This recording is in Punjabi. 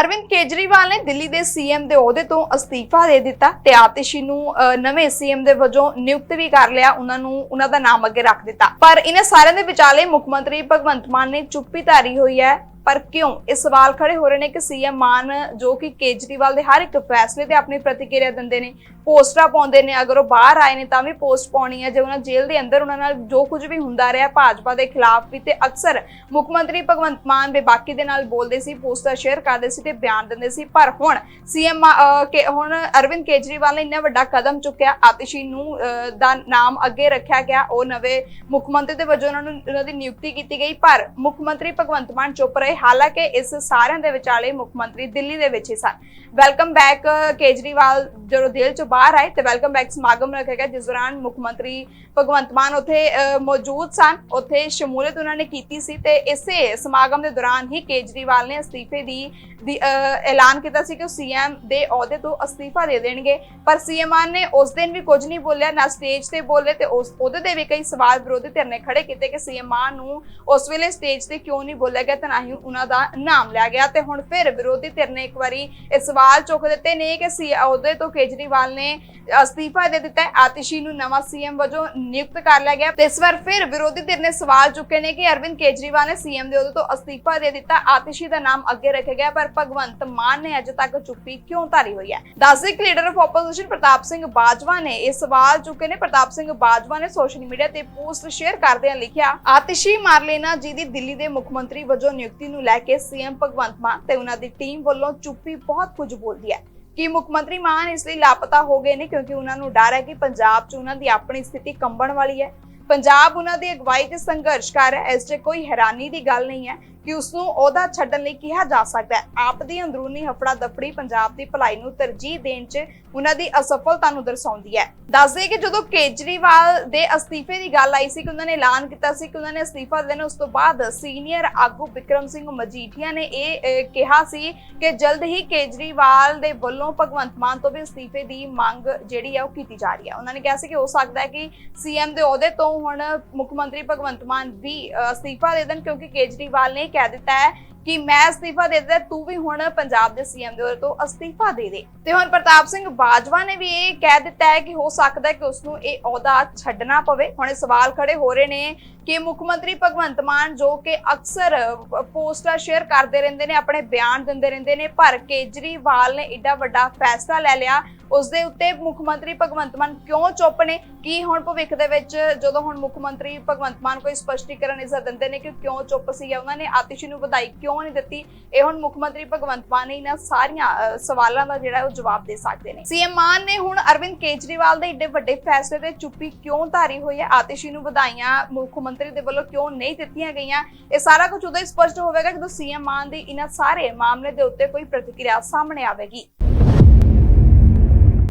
ਅਰਵਿੰਦ ਕੇਜਰੀਵਾਲ ਨੇ ਦਿੱਲੀ ਦੇ ਸੀਐਮ ਦੇ ਅਹੁਦੇ ਤੋਂ ਅਸਤੀਫਾ ਦੇ ਦਿੱਤਾ ਤੇ ਆਤਿਸ਼ੀ ਨੂੰ ਅਹ, ਨਵੇਂ ਸੀਐਮ ਦੇ ਵਜੋਂ ਨਿਯੁਕਤ ਵੀ ਕਰ ਲਿਆ ਉਹਨਾਂ ਨੂੰ ਉਹਨਾਂ ਦਾ ਨਾਮ ਅੱਗੇ ਰੱਖ ਦਿੱਤਾ। ਪਰ ਇਹਨਾਂ ਸਾਰਿਆਂ ਦੇ ਵਿਚਾਲੇ ਮੁੱਖ ਮੰਤਰੀ ਭਗਵੰਤ ਮਾਨ ਨੇ ਚੁੱਪੀ ਧਾਰੀ ਹੋਈ ਹੈ। ਪਰ ਕਿਉਂ? ਇਹ ਸਵਾਲ ਖੜੇ ਹੋ ਰਹੇ ਨੇ ਕਿ ਸੀਐਮ ਮਾਨ, ਜੋ ਕਿ ਕੇਜਰੀਵਾਲ ਦੇ ਹਰ ਇੱਕ ਫੈਸਲੇ ਤੇ ਆਪਣੀ ਪ੍ਰਤੀਕਿਰਿਆ ਦਿੰਦੇ ਨੇ, ਪੋਸਟਾਂ ਪਾਉਂਦੇ ਨੇ, ਅਗਰ ਉਹ ਬਾਹਰ ਆਏ ਨੇ ਤਾਂ ਵੀ ਪੋਸਟ ਪਾਉਣੀ ਹੈ, ਜੇ ਉਹਨਾਂ ਜੇਲ੍ਹ ਦੇ ਅੰਦਰ ਉਹਨਾਂ ਨਾਲ ਜੋ ਕੁਝ ਵੀ ਹੁੰਦਾ ਰਿਹਾ, ਭਾਜਪਾ ਦੇ ਖਿਲਾਫ ਵੀ, ਤੇ ਅਕਸਰ ਮੁੱਖ ਮੰਤਰੀ ਭਗਵੰਤ ਮਾਨ ਬੇਬਾਕੀ ਦੇ ਨਾਲ ਬੋਲਦੇ ਸੀ, ਪੋਸਟਾਂ ਸ਼ੇਅਰ ਕਰਦੇ ਸੀ ਤੇ ਬਿਆਨ ਦਿੰਦੇ ਸੀ, ਪਰ ਹੁਣ ਸੀਐਮ ਕੇ ਹੁਣ ਅਰਵਿੰਦ ਕੇਜਰੀਵਾਲ ਨੇ ਇੰਨਾ ਵੱਡਾ ਕਦਮ ਚੁੱਕਿਆ, ਆਤਿਸ਼ੀ ਨੂੰ ਦਾ ਨਾਮ ਅੱਗੇ ਰੱਖਿਆ ਗਿਆ, ਉਹ ਨਵੇਂ ਮੁੱਖ ਮੰਤਰੀ ਦੇ ਵਜੋਂ ਉਹਨਾਂ ਨੂੰ, ਉਹਨਾਂ ਦੀ ਨਿਯੁਕਤੀ ਕੀਤੀ ਗਈ, ਪਰ ਮੁੱਖ ਮੰਤਰੀ ਭਗਵੰਤ ਮਾਨ ਚੁੱਪ ਰਹੇ ਹਾਲਾਂਕਿ ਇਸ ਸਾਰਿਆਂ ਦੇ ਵਿਚਾਲੇ ਮੁੱਖ ਮੰਤਰੀ ਦਿੱਲੀ ਦੇ ਵਿੱਚ ਹੀ ਸਨ। ਵੈਲਕਮ ਬੈਕ ਕੇਜਰੀਵਾਲ ਜਦੋਂ ਜੇਲ੍ਹ ਚੋਂ ਬਾਹਰ ਆਏ ਤੇ ਵੈਲਕਮ ਬੈਕ ਸਮਾਗਮ ਰੱਖਿਆ ਗਿਆ, ਜਿਸ ਦੌਰਾਨ ਮੁੱਖ ਮੰਤਰੀ ਭਗਵੰਤ ਮਾਨ ਉੱਥੇ ਮੌਜੂਦ ਸਨ। ਉੱਥੇ ਸ਼ਮੂਲੀਅਤ ਉਹਨਾਂ ਨੇ ਕੀਤੀ ਸੀ ਤੇ ਇਸੇ ਸਮਾਗਮ ਦੇ ਦੌਰਾਨ ਹੀ ਕੇਜਰੀਵਾਲ ਨੇ ਅਸਤੀਫੇ ਦੀ ਐਲਾਨ ਕੀਤਾ ਸੀ ਕਿ ਉਹ ਸੀਐਮ ਦੇ ਅਹੁਦੇ ਤੋਂ ਅਸਤੀਫਾ ਦੇ ਦੇਣਗੇ। ਪਰ ਸੀਐਮ ਮਾਨ ਨੇ ਉਸ ਦਿਨ ਵੀ ਕੁਝ ਨਹੀਂ ਬੋਲਿਆ, ਨਾ ਸਟੇਜ ਤੇ ਬੋਲੇ ਤੇ ਉਸ, ਉਹਦੇ ਦੇ ਵੀ ਕਈ ਸਵਾਲ ਵਿਰੋਧੀ ਧਿਰ ਨੇ ਖੜੇ ਕੀਤੇ ਕਿ ਸੀਐਮ ਮਾਨ ਨੂੰ ਉਸ ਵੇਲੇ ਸਟੇਜ ਤੇ ਕਿਉਂ ਨਹੀਂ ਬੋਲਿਆ ਗਿਆ ਤੇ ਨਾ ਹੀ ਉਹਨਾਂ ਦਾ ਨਾਮ ਲਿਆ ਗਿਆ ਤੇ ਹੁਣ ਫਿਰ ਵਿਰੋਧੀ ਧਿਰ ਨੇ ਇੱਕ ਵਾਰੀ ਇਹ ਸਵਾਲ ਚੁੱਕ ਦਿੱਤੇ ਨੇ ਕਿ ਸੀ ਅਹੁਦੇ ਤੋਂ ਕੇਜਰੀਵਾਲ ਨੇ ਅਸਤੀਫਾ ਦੇ ਦਿੱਤਾ ਆਤਿਸ਼ੀ ਨੂੰ ਨਵਾਂ ਸੀਐਮ ਵਜੋਂ ਨਿਯੁਕਤ ਕਰ ਲਿਆ ਗਿਆ। ਤੇ ਇਸ ਵਾਰ ਫਿਰ ਵਿਰੋਧੀ ਧਿਰ ਨੇ ਸਵਾਲ ਚੁੱਕੇ ਨੇ ਕਿ ਅਰਵਿੰਦ ਕੇਜਰੀਵਾਲ ਨੇ ਸੀਐਮ ਦੇ ਅਹੁਦੇ ਤੋਂ ਅਸਤੀਫਾ ਦੇ ਦਿੱਤਾ। ਆਤਿਸ਼ੀ ਦਾ ਨਾਮ ਅੱਗੇ ਰੱਖਿਆ ਗਿਆ, ਪਰ ਭਗਵੰਤ ਮਾਨ ਨੇ ਅਜੇ ਤੱਕ ਚੁੱਪੀ ਕਿਉਂ ਧਾਰੀ ਹੋਈ ਹੈ? ਦੱਸਦੇ ਕਿ leader of opposition Pratap Singh Bajwa ਨੇ ਇਹ ਸਵਾਲ ਚੁੱਕੇ ਨੇ। ਪ੍ਰਤਾਪ ਸਿੰਘ ਬਾਜਵਾ ਨੇ ਸੋਸ਼ਲ ਮੀਡੀਆ ਤੇ ਪੋਸਟ ਸ਼ੇਅਰ ਕਰਦਿਆਂ ਲਿਖਿਆ, ਆਤਿਸ਼ੀ ਮਾਰਲੇਨਾ ਜੀ ਦੀ ਦਿੱਲੀ ਦੇ ਮੁੱਖ ਮੰਤਰੀ ਵਜੋਂ ਨਿਯੁਕਤੀ ਨੂੰ ਲੈ ਕੇ ਸੀਐਮ ਭਗਵੰਤ ਮਾਨ ਤੇ ਉਹਨਾਂ ਦੀ ਟੀਮ ਵੱਲੋਂ ਚੁੱਪੀ ਬਹੁਤ ਕੁਝ ਬੋਲਦੀ ਹੈ। ਕਿ ਮੁੱਖ ਮੰਤਰੀ ਮਾਨ ਇਸ ਲਈ ਲਾਪਤਾ ਹੋ ਗਏ ਨੇ ਕਿਉਂਕਿ ਉਹਨਾਂ ਨੂੰ ਡਰ ਹੈ ਕਿ ਪੰਜਾਬ 'ਚ ਉਹਨਾਂ ਦੀ ਆਪਣੀ ਸਥਿਤੀ ਕੰਬਣ ਵਾਲੀ ਹੈ। ਪੰਜਾਬ ਉਹਨਾਂ ਦੀ ਅਗਵਾਈ 'ਚ ਸੰਘਰਸ਼ ਕਰ ਰਿਹਾ ਇਸ 'ਚ ਕੋਈ ਹੈਰਾਨੀ ਦੀ ਗੱਲ ਨਹੀਂ ਹੈ ਕਿ ਉਸ ਨੂੰ ਅਹੁਦਾ ਛੱਡਣ ਲਈ ਕਿਹਾ ਜਾ ਸਕਦਾ ਹੈ। ਆਪ ਦੀ ਅੰਦਰੂਨੀ ਹਫੜਾ ਦਫੜੀ ਪੰਜਾਬ ਦੀ ਭਲਾਈ ਨੂੰ ਤਰਜੀਹ ਦੇਣ 'ਚ ਉਹਨਾਂ ਦੀ ਅਸਫਲਤਾ ਨੂੰ ਦਰਸਾਉਂਦੀ ਹੈ। ਦੱਸਦੇ ਕਿ ਜਦੋਂ ਕੇਜਰੀਵਾਲ ਦੇ ਅਸਤੀਫੇ ਦੀ ਗੱਲ ਆਈ ਸੀ ਕਿ ਉਹਨਾਂ ਨੇ ਐਲਾਨ ਕੀਤਾ ਸੀ ਕਿ ਉਹਨਾਂ ਨੇ ਅਸਤੀਫਾ ਦੇਣਾ, ਉਸ ਤੋਂ ਬਾਅਦ ਸੀਨੀਅਰ ਆਗੂ ਵਿਕਰਮ ਸਿੰਘ ਮਜੀਠੀਆ ਨੇ ਇਹ ਕਿਹਾ ਸੀ ਕਿ ਜਲਦ ਹੀ ਕੇਜਰੀਵਾਲ ਦੇ ਵੱਲੋਂ ਭਗਵੰਤ ਮਾਨ ਤੋਂ ਵੀ ਅਸਤੀਫੇ ਦੀ ਮੰਗ ਜਿਹੜੀ ਹੈ ਉਹ ਕੀਤੀ ਜਾ ਰਹੀ ਹੈ ਉਹਨਾਂ ਨੇ ਕਿਹਾ ਸੀ ਕਿ ਹੋ ਸਕਦਾ ਹੈ ਕਿ ਸੀਐਮ ਦੇ ਅਹੁਦੇ ਤੋਂ ਹੁਣ ਮੁੱਖ ਮੰਤਰੀ ਭਗਵੰਤ ਮਾਨ ਵੀ ਅਸਤੀਫਾ ਦੇ ਦੇਣ ਕਿਉਂਕਿ ਕੇਜਰੀਵਾਲ ਨੇ ਕਹਿ ਦਿੱਤਾ ਹੈ ਕਿ ਮੈਂ ਅਸਤੀਫਾ ਦੇ ਦਿੱਤਾ, ਤੂੰ ਵੀ ਹੁਣ ਪੰਜਾਬ ਦੇ ਸੀਐਮ ਦੇ ਅਹੁਦੇ ਤੋਂ ਅਸਤੀਫਾ ਦੇ ਦੇ। ਤੇ ਹੁਣ ਪ੍ਰਤਾਪ ਸਿੰਘ ਬਾਜਵਾ ਨੇ ਵੀ ਇਹ ਕਹਿ ਦਿੱਤਾ ਹੈ ਕਿ ਹੋ ਸਕਦਾ ਹੈ ਕਿ ਉਸ ਨੂੰ ਇਹ ਅਹੁਦਾ ਛੱਡਣਾ ਪਵੇ। ਹੁਣ ਇਹ ਸਵਾਲ ਖੜੇ ਹੋ ਰਹੇ ਨੇ ਕਿ ਮੁੱਖ ਮੰਤਰੀ ਭਗਵੰਤ ਮਾਨ, ਜੋ ਕਿ ਅਕਸਰ ਪੋਸਟਾਂ ਸ਼ੇਅਰ ਕਰਦੇ ਰਹਿੰਦੇ ਨੇ, ਆਪਣੇ ਬਿਆਨ ਦਿੰਦੇ ਰਹਿੰਦੇ ਨੇ, ਪਰ ਕੇਜਰੀਵਾਲ ਨੇ ਏਡਾ ਵੱਡਾ ਫੈਸਲਾ ਲੈ ਲਿਆ। ਉਸ ਦੇ ਉੱਤੇ ਮੁੱਖ ਮੰਤਰੀ ਭਗਵੰਤ ਮਾਨ ਕਿਉਂ ਚੁੱਪ ਨੇ? ਕੀ ਹੁਣ ਭਵਿੱਖ ਦੇ ਵਿੱਚ ਜਦੋਂ ਹੁਣ ਮੁੱਖ ਮੰਤਰੀ ਭਗਵੰਤ ਮਾਨ ਕੋਈ ਸਪਸ਼ਟੀਕਰਨ ਇਸ ਦਿੰਦੇ ਨੇ ਕਿ ਕਿਉਂ ਚੁੱਪ ਸੀ ਜਾਂ ਉਹਨਾਂ ਨੇ ਆਤਿਸ਼ੀ ਨੂੰ ਵਧਾਈ ਕਿਉਂ ਨਹੀਂ ਦਿੱਤੀ? ਇਹ ਹੁਣ ਮੁੱਖ ਮੰਤਰੀ ਭਗਵੰਤ ਮਾਨ ਨੇ ਇਹਨਾਂ ਸਾਰੀਆਂ ਸਵਾਲਾਂ ਦਾ ਜਿਹੜਾ ਉਹ ਜਵਾਬ ਦੇ ਸਕਦੇ ਨੇ। ਸੀਐਮ ਮਾਨ ਨੇ ਹੁਣ ਅਰਵਿੰਦ ਕੇਜਰੀਵਾਲ ਦੇ ਏਡੇ ਵੱਡੇ ਫੈਸਲੇ ਤੇ ਚੁੱਪੀ ਕਿਉਂ ਧਾਰੀ ਹੋਈ ਹੈ? ਆਤਿਸ਼ੀ ਨੂੰ ਵਧਾਈਆਂ ਮੁੱਖ ਮੰਤਰੀ ਦੇ ਵੱਲੋਂ ਕਿਉਂ ਨਹੀਂ ਦਿੱਤੀਆਂ ਗਈਆਂ? ਇਹ ਸਾਰਾ ਕੁਝ ਉਦੋਂ ਹੀ ਸਪਸ਼ਟ ਹੋਵੇਗਾ ਜਦੋਂ ਸੀਐਮ ਮਾਨ ਦੀ ਇਹਨਾਂ ਸਾਰੇ ਮਾਮਲੇ ਦੇ ਉੱਤੇ ਕੋਈ ਪ੍ਰਤੀਕਿਰਿਆ ਸਾਹਮਣੇ ਆਵੇਗੀ।